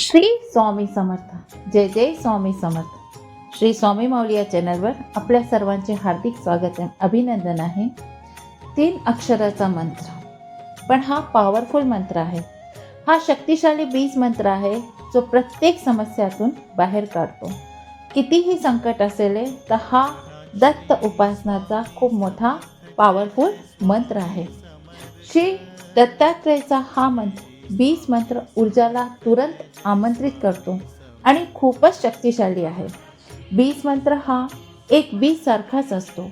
श्री स्वामी समर्थ. जय जय स्वामी समर्थ. श्री स्वामी माऊली या चॅनलवर आपल्या सर्वांचे हार्दिक स्वागत आहे अभिनंदन आहे. तीन अक्षराचा मंत्र. पण हा पॉवरफुल मंत्र आहे. हा शक्तिशाली बीज मंत्र आहे जो प्रत्येक समस्यातून बाहेर काढतो. कितीही संकट असेल तर हा दत्त उपासनाचा खूप मोठा पॉवरफुल मंत्र आहे. श्री दत्तात्रेयचा हा मंत्र बीज मंत्र ऊर्जाला तुरंत आमंत्रित करतो आणि खूपच शक्तिशाली आहे. बीज मंत्र हा एक बीज सारखाच असतो.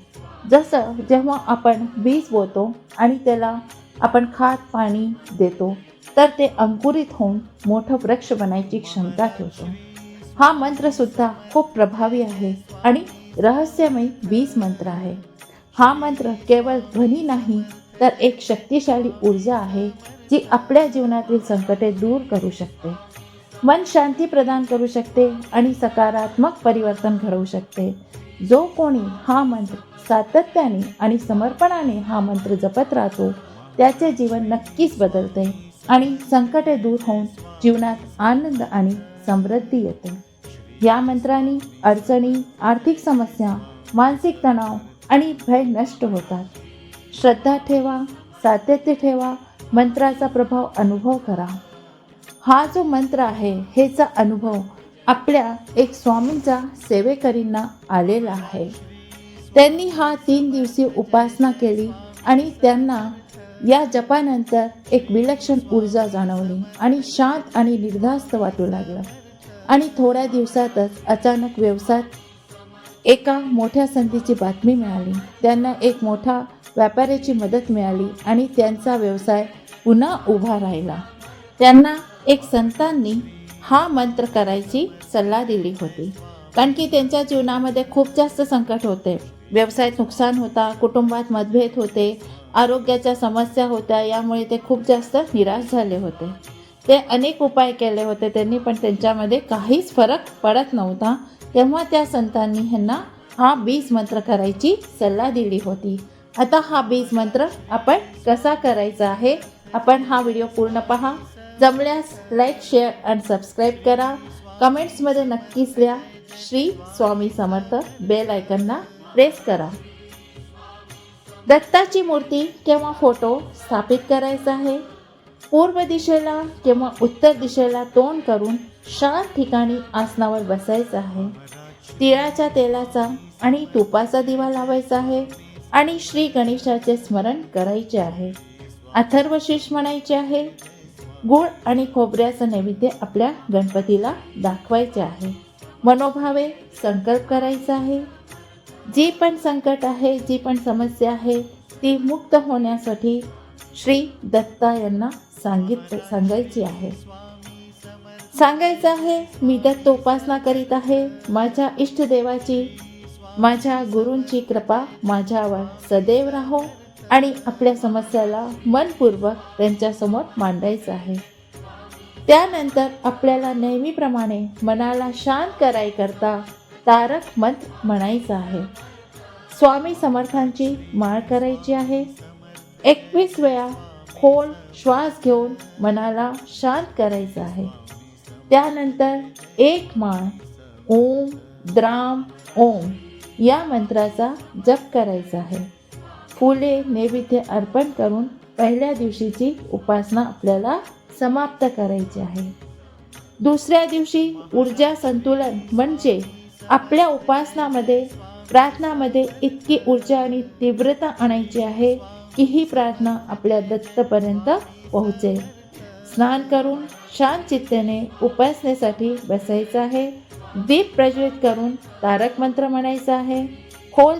जसं जेव्हा आपण बीज बोतो आणि त्याला आपण खात पाणी देतो तर ते अंकुरित होऊन मोठं वृक्ष बनायची क्षमता ठेवतो. हा मंत्रसुद्धा खूप प्रभावी आहे आणि रहस्यमय बीज मंत्र आहे. हा मंत्र केवळ ध्वनी नाही तर एक शक्तिशाली ऊर्जा आहे जी आपल्या जीवनातील संकटे दूर करू शकते. मन शांती प्रदान करू शकते आणि सकारात्मक परिवर्तन घडवू शकते. जो कोणी हा मंत्र सातत्याने आणि समर्पणाने हा मंत्र जपत राहतो त्याचे जीवन नक्कीच बदलते आणि संकटे दूर होऊन जीवनात आनंद आणि समृद्धी येते. या मंत्राने अडचणी आर्थिक समस्या मानसिक तणाव आणि भय नष्ट होतात. श्रद्धा ठेवा सातत्य ठेवा मंत्राचा प्रभाव अनुभव करा. हा जो मंत्र आहे हेचा अनुभव आपल्या एक स्वामींचा सेवेकरींना आलेला आहे. त्यांनी हा तीन दिवसीय उपासना केली आणि त्यांना या जपानंतर एक विलक्षण ऊर्जा जाणवली आणि शांत आणि निर्धास्त वाटू लागलं. आणि थोड्या दिवसातच अचानक व्यवसायात एका मोठ्या संधीची बातमी मिळाली. त्यांना एक मोठा व्यापाऱ्याची मदत मिळाली आणि त्यांचा व्यवसाय पुन्हा उभा राहिला. त्यांना एक संतांनी हा मंत्र करायची सल्ला दिली होती. कारण की त्यांच्या जीवनामध्ये खूप जास्त संकट होते. व्यवसायात नुकसान होता कुटुंबात मतभेद होते आरोग्याच्या समस्या होत्या यामुळे ते खूप जास्त निराश झाले होते. ते अनेक उपाय केले होते. त्यांनी पण त्यांच्यामध्ये काहीच फरक पडत नव्हता. तेव्हा त्या संतांनी ह्यांना हा बीज मंत्र करायची सल्ला दिली होती. आता हा बीज मंत्र आपण कसा करायचा आहे? आपण हा व्हिडिओ पूर्ण पहा. जमल्यास लाईक शेअर आणि सबस्क्राईब करा. कमेंट्समध्ये नक्कीच लिहा. श्री स्वामी समर्थ बेल आयकनला प्रेस करा. दत्ताची मूर्ती किंवा फोटो स्थापित करायचा आहे. पूर्व दिशेला किंवा उत्तर दिशेला तोंड करून शांत ठिकाणी आसनावर बसायचं आहे. तिळाच्या तेलाचा आणि तुपाचा दिवा लावायचा आहे आणि श्री गणेशाचे स्मरण करायचे आहे. अथर्वशीष म्हणायचे आहे. गुळ आणि खोबऱ्याचं नैवेद्य आपल्या गणपतीला दाखवायचे आहे. मनोभावे संकल्प करायचा आहे. जी पण संकट आहे जी पण समस्या आहे ती मुक्त होण्यासाठी श्री दत्ता यांना सांगित सांगायची आहे. सांगायचं आहे मी दत्त उपासना करीत आहे. माझ्या इष्टदेवाची माझ्या गुरूंची कृपा माझ्यावर सदैव राहो आणि आपल्या समस्याला मनपूर्वक त्यांच्यासमोर मांडायचं आहे. त्यानंतर आपल्याला नेहमीप्रमाणे मनाला शांत करायकरता तारक मंत्र म्हणायचं आहे. स्वामी समर्थांची माळ करायची आहे. एकवीस वेळा खोल श्वास घेऊन मनाला शांत करायचं आहे. त्यानंतर एक माळ ओम द्राम ओम या मंत्राचा जप करायचा आहे. फुले नैवेद्य अर्पण करून पहिल्या दिवशीची उपासना आपल्याला समाप्त करायची आहे. दुसऱ्या दिवशी ऊर्जा संतुलन म्हणजे आपल्या उपासनामध्ये प्रार्थनामध्ये इतकी ऊर्जा आणि तीव्रता आणायची आहे की ही प्रार्थना आपल्या दत्तपर्यंत पोहोचेल. स्नान करून शांत चित्तेने उपासनेसाठी बसायचं आहे. दीप प्रज्वलित करून तारक मंत्र म्हणायचा आहे. खोल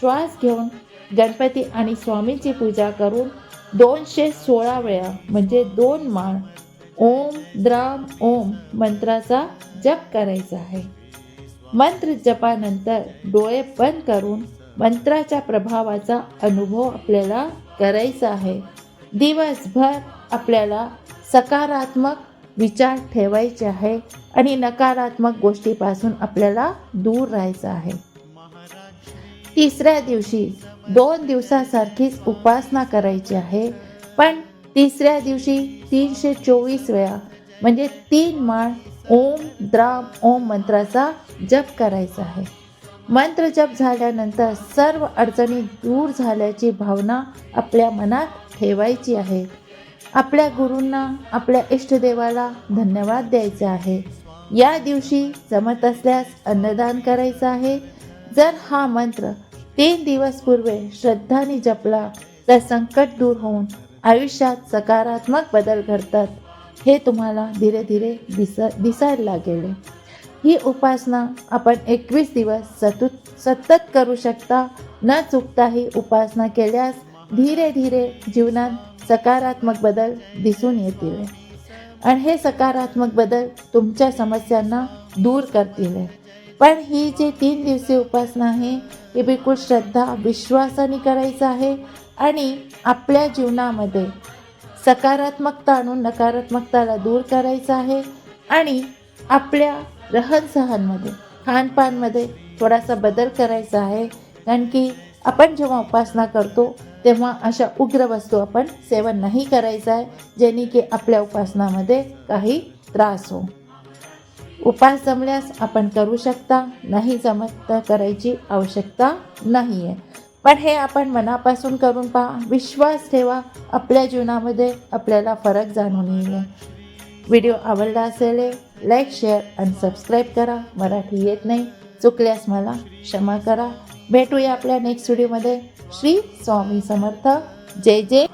श्वास घेऊन गणपती आणि स्वामींची पूजा करून दोनशे सोळा वेळा म्हणजे दोन माळ ओम द्राम ओम मंत्राचा जप करायचा आहे. मंत्र जपानंतर डोळे बंद करून मंत्राच्या प्रभावाचा अनुभव आपल्याला करायचा आहे. दिवसभर आपल्याला सकारात्मक विचार ठेवायचे आहे आणि नकारात्मक गोष्टीपासून आपल्याला दूर राहायचं आहे. तिसऱ्या दिवशी दोन दिवसासारखीच उपासना करायची आहे. पण तिसऱ्या दिवशी तीनशे चोवीस वेळा म्हणजे तीन माळ ओम द्राम ओम मंत्राचा जप करायचा आहे. मंत्र जप झाल्यानंतर सर्व अडचणी दूर झाल्याची भावना आपल्या मनात ठेवायची आहे. आपल्या गुरूंना आपल्या इष्टदेवाला धन्यवाद द्यायचे आहे. या दिवशी जमत असल्यास अन्नदान करायचं आहे. जर हा मंत्र तीन दिवस पूर्वे श्रद्धाने जपला तर संकट दूर होऊन आयुष्यात सकारात्मक बदल घडतात हे तुम्हाला धीरे धीरे दिस दिसायला लागेल. ही उपासना आपण एकवीस दिवस सतत सतत करू शकता. न चुकता ही उपासना केल्यास धीरे धीरे जीवनात सकारात्मक बदल दिसून येतील. आणि हे सकारात्मक बदल तुमच्या समस्यांना दूर करतील. पण ही जी तीन दिवसीय उपासना आहे ही बिलकुल श्रद्धा विश्वासाने करायचं आहे आणि आपल्या जीवनामध्ये सकारात्मकता आणून नकारात्मकताला दूर करायचं आहे आणि आपल्या रहनसहनमध्ये खानपानमध्ये थोडासा बदल करायचा आहे. कारण की आपण जेव्हा उपासना करतो तेव्हा अशा उग्र वस्तू आपण सेवन नाही करायचं आहे जेणे की आपल्या उपासनामध्ये काही त्रास हो. उपास जमल्यास आपण करू शकता नाही जमत तर करायची आवश्यकता नाही आहे पण हे आपण मनापासून करून पहा. विश्वास ठेवा. आपल्या जीवनामध्ये आपल्याला फरक जाणून येईल. व्हिडिओ आवडला असेल लाईक शेअर आणि सबस्क्राईब करा. मराठी येत नाही चुकल्यास मला क्षमा करा. भेटूया आपल्या नेक्स्ट व्हिडिओमध्ये श्री स्वामी समर्थ. जय जय.